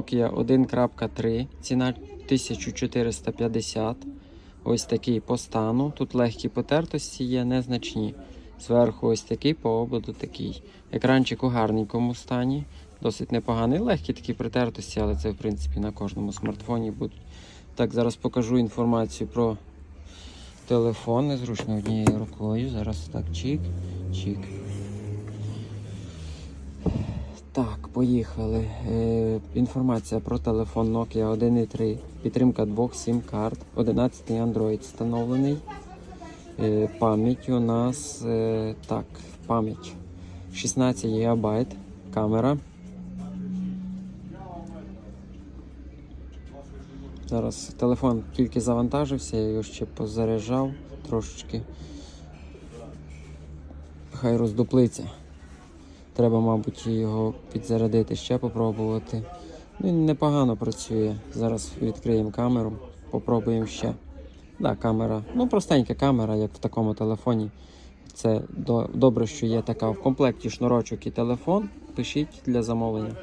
Nokia 1.3, ціна 1450. Ось такий по стану. Тут легкі потертості є, незначні. Зверху ось такий, по ободу такий. Екранчик у гарненькому стані. Досить непоганий. Легкі такі притертості, але це в принципі на кожному смартфоні будуть. Так, зараз покажу інформацію про телефон. Незручно однією рукою. Зараз так, чик, чик. Так, поїхали. Е, інформація про телефон Nokia 1.3. Підтримка двох SIM карт. 11 Android встановлений. Е, пам'ять у нас е, так, пам'ять 16 ГБ. Камера. Зараз телефон тільки завантажився, я його ще позаряджав трошечки. Хай роздуплиться. Треба, мабуть, його підзарядити, ще попробувати. Ну, Він непогано працює. Зараз відкриємо камеру, попробуємо ще. Да, камера. Ну, простенька камера, як в такому телефоні. Це до- добре, що є така в комплекті шнурочок і телефон. Пишіть для замовлення.